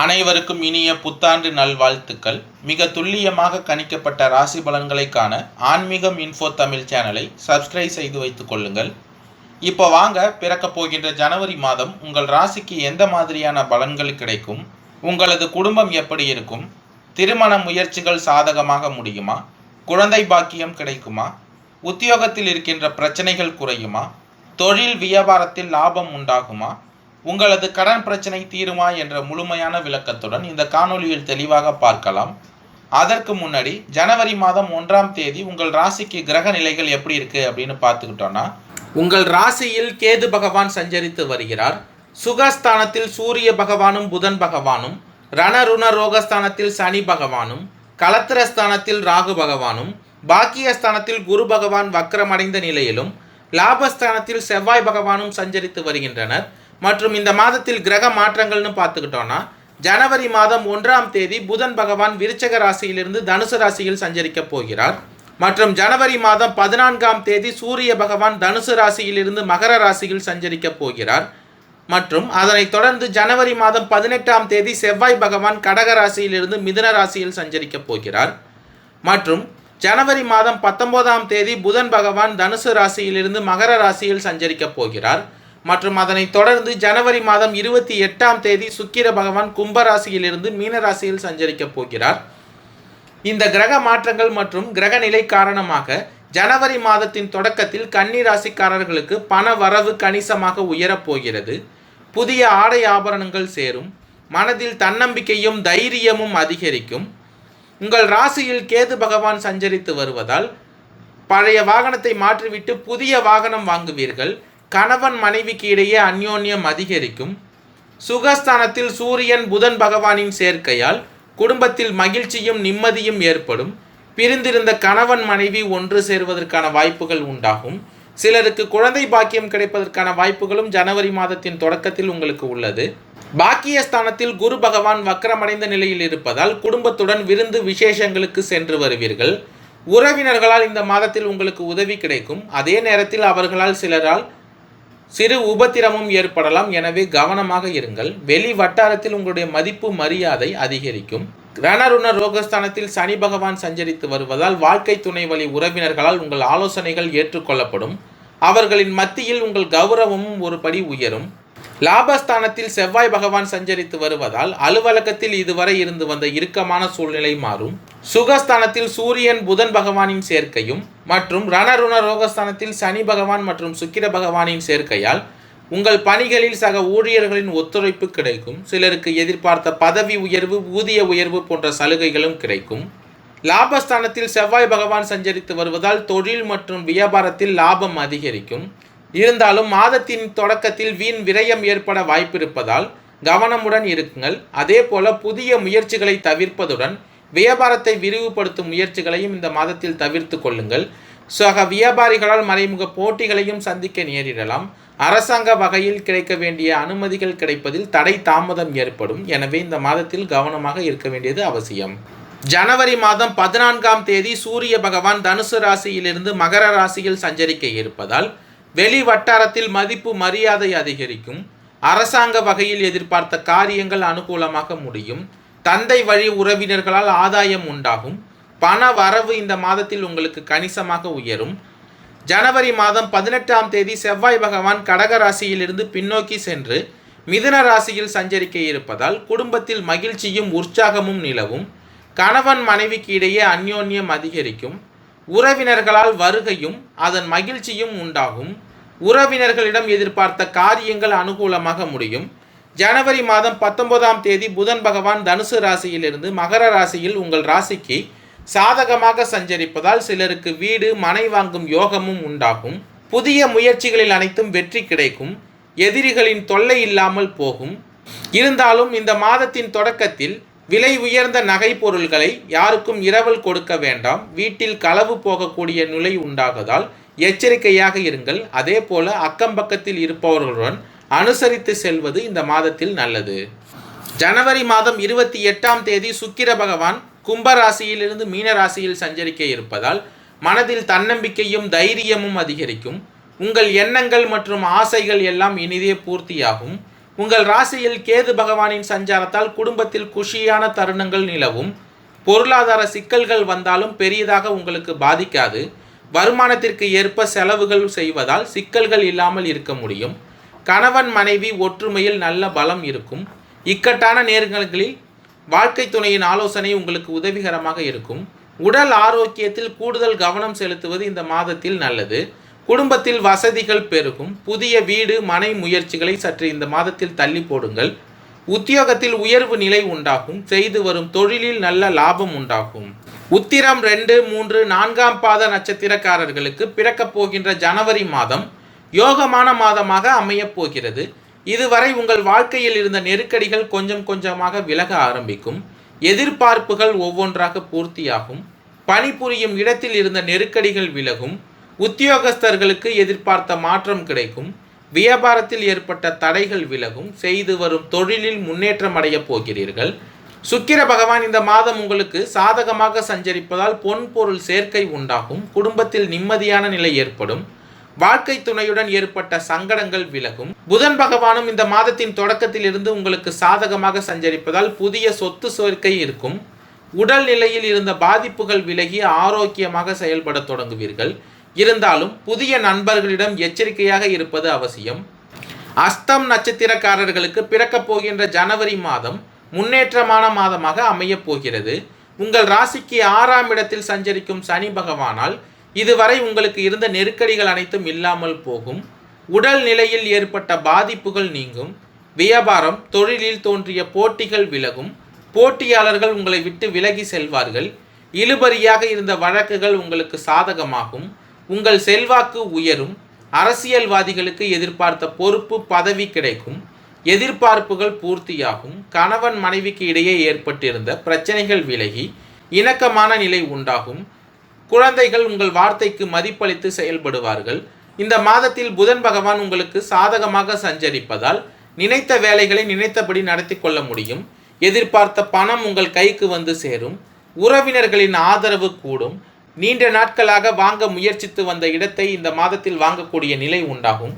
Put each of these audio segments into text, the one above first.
அனைவருக்கும் இனிய புத்தாண்டு நல்வாழ்த்துக்கள். மிக துல்லியமாக கணிக்கப்பட்ட ராசி பலன்களை காண ஆன்மீகம் இன்ஃபோ தமிழ் சேனலை சப்ஸ்கிரைப் செய்து வைத்துக் கொள்ளுங்கள். இப்போ வாங்க பிறக்கப் போகின்ற ஜனவரி மாதம் உங்கள் ராசிக்கு எந்த மாதிரியான பலன்கள் கிடைக்கும்? உங்களது குடும்பம் எப்படி இருக்கும்? திருமண முயற்சிகள் சாதகமாக முடியுமா? குழந்தை பாக்கியம் கிடைக்குமா? உத்தியோகத்தில் இருக்கின்ற பிரச்சனைகள் குறையுமா? தொழில் வியாபாரத்தில் லாபம் உண்டாகுமா? உங்களது கடன் பிரச்சனை தீருமா என்ற முழுமையான விளக்கத்துடன் இந்த காணொலியில் தெளிவாக பார்க்கலாம். அதற்கு முன்னாடி ஜனவரி மாதம் ஒன்றாம் தேதி உங்கள் ராசிக்கு கிரக நிலைகள் எப்படி இருக்கு அப்படின்னு பார்த்துக்கிட்டோம்னா உங்கள் ராசியில் கேது பகவான் சஞ்சரித்து வருகிறார். சுகஸ்தானத்தில் சூரிய பகவானும் புதன் பகவானும் ரணருண ரோகஸ்தானத்தில் சனி பகவானும் கலத்திரஸ்தானத்தில் ராகு பகவானும் பாக்கியஸ்தானத்தில் குரு பகவான் வக்ரமடைந்த நிலையிலும் லாபஸ்தானத்தில் செவ்வாய் பகவானும் சஞ்சரித்து வருகின்றனர். மற்றும் இந்த மாதத்தில் கிரக மாற்றங்கள்னு பார்த்துக்கிட்டோன்னா ஜனவரி மாதம் ஒன்றாம் தேதி புதன் பகவான் விருச்சக ராசியிலிருந்து தனுசு ராசியில் சஞ்சரிக்க போகிறார். மற்றும் ஜனவரி மாதம் பதினான்காம் தேதி சூரிய பகவான் தனுசு ராசியிலிருந்து மகர ராசியில் சஞ்சரிக்க போகிறார். மற்றும் அதனைத் தொடர்ந்து ஜனவரி மாதம் பதினெட்டாம் தேதி செவ்வாய் பகவான் கடக ராசியிலிருந்து மிதுன ராசியில் சஞ்சரிக்க போகிறார். மற்றும் ஜனவரி மாதம் பத்தொன்பதாம் தேதி புதன் பகவான் தனுசு ராசியிலிருந்து மகர ராசியில் சஞ்சரிக்க போகிறார். மற்றும் அதனைத் தொடர்ந்து ஜனவரி மாதம் இருபத்தி எட்டாம் தேதி சுக்கிர பகவான் கும்பராசியிலிருந்து மீனராசியில் சஞ்சரிக்கப் போகிறார். இந்த கிரக மாற்றங்கள் மற்றும் கிரக நிலை காரணமாக ஜனவரி மாதத்தின் தொடக்கத்தில் கன்னி ராசிக்காரர்களுக்கு பண வரவு கணிசமாக உயரப் போகிறது. புதிய ஆடை ஆபரணங்கள் சேரும். மனதில் தன்னம்பிக்கையும் தைரியமும் அதிகரிக்கும். உங்கள் ராசியில் கேது பகவான் சஞ்சரித்து வருவதால் பழைய வாகனத்தை மாற்றிவிட்டு புதிய வாகனம் வாங்குவீர்கள். கணவன் மனைவிக்கு இடையே அந்யோன்யம் அதிகரிக்கும். சுகஸ்தானத்தில் சூரியன் புதன் பகவானின் சேர்க்கையால் குடும்பத்தில் மகிழ்ச்சியும் நிம்மதியும் ஏற்படும். பிரிந்திருந்த கணவன் மனைவி ஒன்று சேர்வதற்கான வாய்ப்புகள் உண்டாகும். சிலருக்கு குழந்தை பாக்கியம் கிடைப்பதற்கான வாய்ப்புகளும் ஜனவரி மாதத்தின் தொடக்கத்தில் உங்களுக்கு உள்ளது. பாக்கியஸ்தானத்தில் குரு பகவான் வக்கரமடைந்த நிலையில் இருப்பதால் குடும்பத்துடன் விருந்து விசேஷங்களுக்கு சென்று வருவீர்கள். உறவினர்களால் இந்த மாதத்தில் உங்களுக்கு உதவி கிடைக்கும். அதே நேரத்தில் அவர்களால் சிலரால் சிறு உபத்திரமும் ஏற்படலாம். எனவே கவனமாக இருங்கள். வெளி வட்டாரத்தில் உங்களுடைய மதிப்பு மரியாதை அதிகரிக்கும். ரணருண ரோகஸ்தானத்தில் சனி பகவான் சஞ்சரித்து வருவதால் வாழ்க்கை துணை வழி உறவினர்களால் உங்கள் ஆலோசனைகள் ஏற்றுக்கொள்ளப்படும். அவர்களின் மத்தியில் உங்கள் கௌரவமும் ஒரு படி உயரும். லாபஸ்தானத்தில் செவ்வாய் பகவான் சஞ்சரித்து வருவதால் அலுவலகத்தில் இதுவரை இருந்து வந்த இறுக்கமான சூழ்நிலை மாறும். சுகஸ்தானத்தில் சூரியன் புதன் பகவானின் சேர்க்கையும் மற்றும் ரணருண ரோகஸ்தானத்தில் சனி பகவான் மற்றும் சுக்கிர பகவானின் சேர்க்கையால் உங்கள் பணிகளில் சக ஊழியர்களின் ஒத்துழைப்பு கிடைக்கும். சிலருக்கு எதிர்பார்த்த பதவி உயர்வு ஊதிய உயர்வு போன்ற சலுகைகளும் கிடைக்கும். லாபஸ்தானத்தில் செவ்வாய் பகவான் சஞ்சரித்து வருவதால் தொழில் மற்றும் வியாபாரத்தில் லாபம் அதிகரிக்கும். இருந்தாலும் மாதத்தின் தொடக்கத்தில் வீண் விரயம் ஏற்பட வாய்ப்பிருப்பதால் கவனமுடன் இருக்குங்கள் அதே போல புதிய முயற்சிகளை தவிர்ப்பதுடன் வியாபாரத்தை விரிவுபடுத்தும் முயற்சிகளையும் இந்த மாதத்தில் தவிர்த்து கொள்ளுங்கள். சக வியாபாரிகளால் மறைமுக போட்டிகளையும் சந்திக்க நேரிடலாம். அரசாங்க வகையில் கிடைக்க வேண்டிய அனுமதிகள் கிடைப்பதில் தடை தாமதம் ஏற்படும். எனவே இந்த மாதத்தில் கவனமாக இருக்க வேண்டியது அவசியம். ஜனவரி மாதம் பதினான்காம் தேதி சூரிய பகவான் தனுசு ராசியிலிருந்து மகர ராசியில் சஞ்சரிக்க இருப்பதால் வெளி வட்டாரத்தில் மதிப்பு மரியாதை அதிகரிக்கும். அரசாங்க வகையில் எதிர்பார்த்த காரியங்கள் அனுகூலமாக முடியும். தந்தை வழி உறவினர்களால் ஆதாயம் உண்டாகும். பண வரவு இந்த மாதத்தில் உங்களுக்கு கணிசமாக உயரும். ஜனவரி மாதம் பதினெட்டாம் தேதி செவ்வாய் பகவான் கடக ராசியிலிருந்து பின்னோக்கி சென்று மிதுன ராசியில் சஞ்சரிக்க இருப்பதால் குடும்பத்தில் மகிழ்ச்சியும் உற்சாகமும் நிலவும். கணவன் மனைவிக்கு இடையே அந்யோன்யம் அதிகரிக்கும். உறவினர்களால் வருகையும் அதன் மகிழ்ச்சியும் உண்டாகும். உறவினர்களிடம் எதிர்பார்த்த காரியங்கள் அனுகூலமாக முடியும். ஜனவரி மாதம் பத்தொன்பதாம் தேதி புதன் பகவான் தனுசு ராசியிலிருந்து மகர ராசியில் உங்கள் ராசிக்கு சாதகமாக சஞ்சரிப்பதால் சிலருக்கு வீடு மனை வாங்கும் யோகமும் உண்டாகும். புதிய முயற்சிகளில் அனைத்தும் வெற்றி கிடைக்கும். எதிரிகளின் தொல்லை இல்லாமல் போகும். இருந்தாலும் இந்த மாதத்தின் தொடக்கத்தில் விலை உயர்ந்த நகை பொருள்களை யாருக்கும் இரவல் கொடுக்க வேண்டாம். வீட்டில் களவு போகக்கூடிய நிலை உண்டாகதால் எச்சரிக்கையாக இருங்கள். அதே போல அக்கம் பக்கத்தில் இருப்பவர்களுடன் அனுசரித்து செல்வது இந்த மாதத்தில் நல்லது. ஜனவரி மாதம் இருபத்தி எட்டாம் தேதி சுக்கிர பகவான் கும்ப ராசியிலிருந்து மீன ராசியில் சஞ்சரிக்க இருப்பதால் மனதில் தன்னம்பிக்கையும் தைரியமும் அதிகரிக்கும். உங்கள் எண்ணங்கள் மற்றும் ஆசைகள் எல்லாம் இனிதே பூர்த்தியாகும். உங்கள் ராசியில் கேது பகவானின் சஞ்சாரத்தால் குடும்பத்தில் குஷியான தருணங்கள் நிலவும். பொருளாதார சிக்கல்கள் வந்தாலும் பெரியதாக உங்களுக்கு பாதிக்காது. வருமானத்திற்கு ஏற்ப செலவுகள் செய்வதால் சிக்கல்கள் இல்லாமல் இருக்க முடியும். கணவன் மனைவி ஒற்றுமையில் நல்ல பலம் இருக்கும். இக்கட்டான நேரங்களில் வாழ்க்கை துணையின் ஆலோசனை உங்களுக்கு உதவிகரமாக இருக்கும். உடல் ஆரோக்கியத்தில் கூடுதல் கவனம் செலுத்துவது இந்த மாதத்தில் நல்லது. குடும்பத்தில் வசதிகள் பெருகும். புதிய வீடு மனை முயற்சிகளை சற்று இந்த மாதத்தில் தள்ளி போடுங்கள். உத்தியோகத்தில் உயர்வு நிலை உண்டாகும். செய்து வரும் தொழிலில் நல்ல லாபம் உண்டாகும். உத்திரம் ரெண்டு மூன்று நான்காம் பாத நட்சத்திரக்காரர்களுக்கு பிறக்கப் போகின்ற ஜனவரி மாதம் யோகமான மாதமாக அமையப் போகிறது. இதுவரை உங்கள் வாழ்க்கையில் இருந்த நெருக்கடிகள் கொஞ்சம் கொஞ்சமாக விலக ஆரம்பிக்கும். எதிர்பார்ப்புகள் ஒவ்வொன்றாக பூர்த்தியாகும். பணிபுரியும் இடத்தில் இருந்த நெருக்கடிகள் விலகும். உத்தியோகஸ்தர்களுக்கு எதிர்பார்த்த மாற்றம் கிடைக்கும். வியாபாரத்தில் ஏற்பட்ட தடைகள் விலகும். செய்து வரும் தொழிலில் முன்னேற்றம் அடையப் போகிறீர்கள். சுக்கிர பகவான் இந்த மாதம் உங்களுக்கு சாதகமாக சஞ்சரிப்பதால் பொன் பொருள் சேர்க்கை உண்டாகும். குடும்பத்தில் நிம்மதியான நிலை ஏற்படும். வாழ்க்கை துணையுடன் ஏற்பட்ட சங்கடங்கள் விலகும். புதன் பகவானும் இந்த மாதத்தின் தொடக்கத்தில் இருந்து உங்களுக்கு சாதகமாக சஞ்சரிப்பதால் புதிய சொத்து சேர்க்கை இருக்கும். உடல் நிலையில் இருந்த பாதிப்புகள் விலகி ஆரோக்கியமாக செயல்பட தொடங்குவீர்கள். இருந்தாலும் புதிய நண்பர்களிடம் எச்சரிக்கையாக இருப்பது அவசியம். அஸ்தம் நட்சத்திரக்காரர்களுக்கு பிறக்கப் போகின்ற ஜனவரி மாதம் முன்னேற்றமான மாதமாக அமையப் போகிறது. உங்கள் ராசிக்கு ஆறாம் இடத்தில் சஞ்சரிக்கும் சனி பகவானால் இதுவரை உங்களுக்கு இருந்த நெருக்கடிகள் அனைத்தும் இல்லாமல் போகும். உடல் நிலையில் ஏற்பட்ட பாதிப்புகள் நீங்கும். வியாபாரம் தொழிலில் தோன்றிய போட்டிகள் விலகும். போட்டியாளர்கள் உங்களை விட்டு விலகி செல்வார்கள். இழுபறியாக இருந்த வழக்குகள் உங்களுக்கு சாதகமாகும். உங்கள் செல்வாக்கு உயரும் அரசியல்வாதிகளுக்கு எதிர்பார்த்த பொறுப்பு பதவி கிடைக்கும் எதிர்பார்ப்புகள் பூர்த்தியாகும் கணவன் மனைவிக்கு இடையே ஏற்பட்டிருந்த பிரச்சனைகள் விலகி இணக்கமான நிலை உண்டாகும். குழந்தைகள் உங்கள் வார்த்தைக்கு மதிப்பளித்து செயல்படுவார்கள். இந்த மாதத்தில் புதன் பகவான் உங்களுக்கு சாதகமாக சஞ்சரிப்பதால் நினைத்த வேலைகளை நினைத்தபடி நடத்தி கொள்ள முடியும். எதிர்பார்த்த பணம் உங்கள் கைக்கு வந்து சேரும். உறவினர்களின் ஆதரவு கூடும். நீண்ட நாட்களாக வாங்க முயற்சித்து வந்த இடத்தை இந்த மாதத்தில் வாங்கக்கூடிய நிலை உண்டாகும்.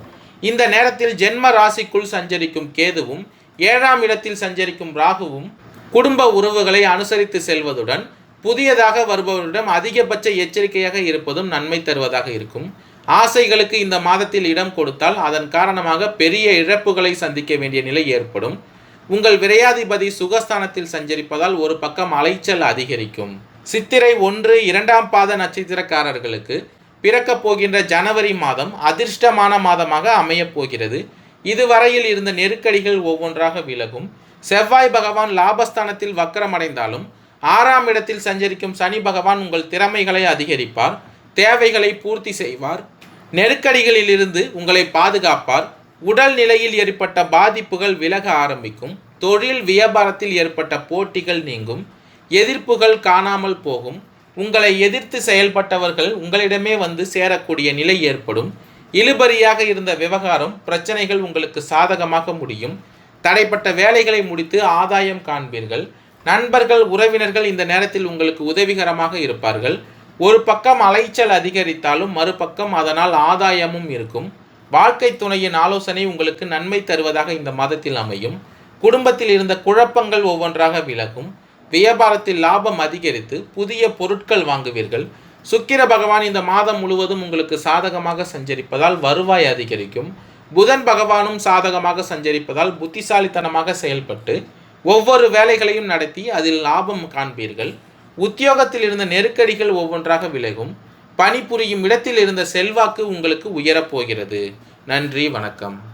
இந்த நேரத்தில் ஜென்ம ராசிக்குள் சஞ்சரிக்கும் கேதுவும் ஏழாம் இடத்தில் சஞ்சரிக்கும் ராகுவும் குடும்ப உறவுகளை அனுசரித்து செல்வதுடன் புதியதாக வருபவரிடம் அதிகபட்ச எச்சரிக்கையாக இருப்பதும் நன்மை தருவதாக இருக்கும். ஆசைகளுக்கு இந்த மாதத்தில் இடம் கொடுத்தால் அதன் காரணமாக பெரிய இழப்புகளை சந்திக்க வேண்டிய நிலை ஏற்படும். உங்கள் விரையாதிபதி சுகஸ்தானத்தில் சஞ்சரிப்பதால் ஒரு பக்கம் அலைச்சல் அதிகரிக்கும். சித்திரை ஒன்று இரண்டாம் பாத நட்சத்திரக்காரர்களுக்கு பிறக்கப் போகின்ற ஜனவரி மாதம் அதிர்ஷ்டமான மாதமாக அமையப் போகிறது. இதுவரையில் இருந்த நெருக்கடிகள் ஒவ்வொன்றாக விலகும். செவ்வாய் பகவான் லாபஸ்தானத்தில் வக்கரமடைந்தாலும் ஆறாம் இடத்தில் சஞ்சரிக்கும் சனி பகவான் உங்கள் திறமைகளை அதிகரிப்பார். தேவைகளை பூர்த்தி செய்வார். நெருக்கடிகளிலிருந்து உங்களை பாதுகாப்பார். உடல் நிலையில் ஏற்பட்ட பாதிப்புகள் விலக ஆரம்பிக்கும். தொழில் வியாபாரத்தில் ஏற்பட்ட போட்டிகள் நீங்கும். எதிர்ப்புகள் காணாமல் போகும். உங்களை எதிர்த்து செயல்பட்டவர்கள் உங்களிடமே வந்து சேரக்கூடிய நிலை ஏற்படும். இழுபறியாக இருந்த விவகாரம் பிரச்சனைகள் உங்களுக்கு சாதகமாக முடியும். தடைப்பட்ட வேலைகளை முடித்து ஆதாயம் காண்பீர்கள். நண்பர்கள் உறவினர்கள் இந்த நேரத்தில் உங்களுக்கு உதவிகரமாக இருப்பார்கள். ஒரு பக்கம் அலைச்சல் அதிகரித்தாலும் மறுபக்கம் அதனால் ஆதாயமும் இருக்கும். வாழ்க்கை துணையின் ஆலோசனை உங்களுக்கு நன்மை தருவதாக இந்த மாதத்தில் அமையும். குடும்பத்தில் இருந்த குழப்பங்கள் ஒவ்வொன்றாக விலகும். வியாபாரத்தில் லாபம் அதிகரித்து புதிய பொருட்கள் வாங்குவீர்கள். சுக்கிர பகவான் இந்த மாதம் முழுவதும் உங்களுக்கு சாதகமாக சஞ்சரிப்பதால் வருவாய் அதிகரிக்கும். புதன் பகவானும் சாதகமாக சஞ்சரிப்பதால் புத்திசாலித்தனமாக செயல்பட்டு ஒவ்வொரு வேலைகளையும் நடத்தி அதில் லாபம் காண்பீர்கள். உத்தியோகத்தில் இருந்த நெருக்கடிகள் ஒவ்வொன்றாக விலகும். பணிபுரியும் இடத்தில் இருந்த செல்வாக்கு உங்களுக்கு உயரப்போகிறது நன்றி வணக்கம்.